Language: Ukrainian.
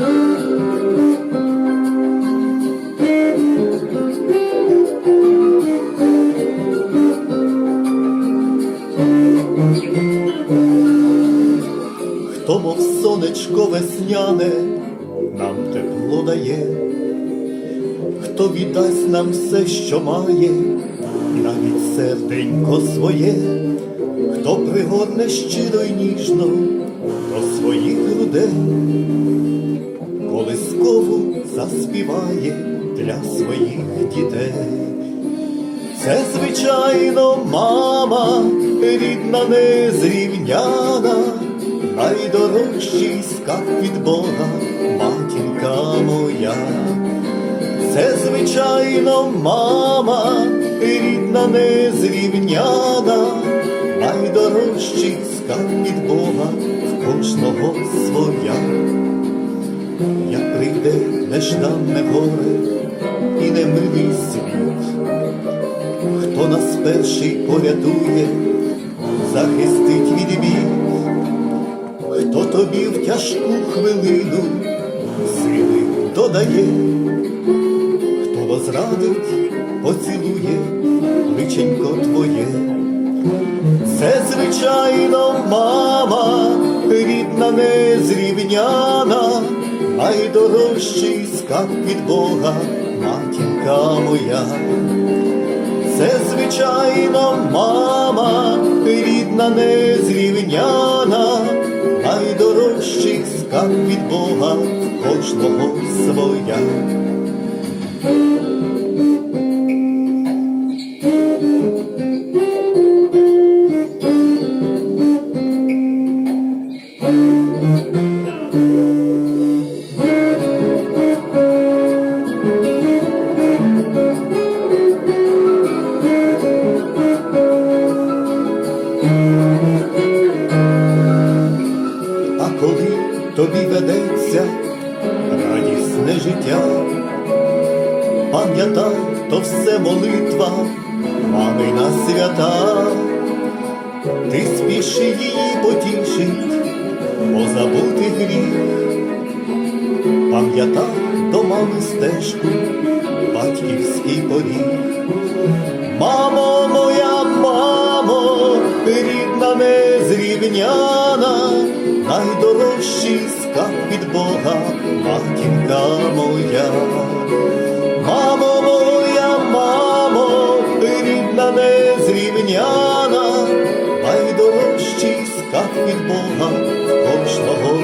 Хто, мов сонечко весняне, нам тепло дає, хто віддасть нам все, що має, навіть серденько своє, хто пригорне щиро й ніжно до своїх грудей, колискову заспіває для своїх дітей. Це, звичайно, мама, рідна незрівняна, найдорожчий скарб від Бога, матінка моя. Це, звичайно, мама, рідна незрівняна, найдорожчий скарб від Бога в кожного своя. Як прийде нежданне горе і немилий світ, хто нас перший порятує, захистить від бід, хто тобі в тяжку хвилину сили додає, хто возрадить, поцілує личенько твоє. Це, звичайно, мама, рідна незрівняна, найдорожчий скарб від Бога, матінка моя. Це, звичайно, мама, рідна незрівняна, найдорожчий скарб від Бога, кожного своя. Тобі ведеться радісне життя, пам'ятай, то все молитва, мамина свята, ти спіши її потішить, позабути гріх, пам'ятай до мами стежку, батьківський поріг. Мамо моя, мамо, рідна незрівняна, найдорожчий скарб від Бога, матінка моя. Мамо моя, мамо, ти рідна незрівняна, найдорожчий скарб від Бога, кожного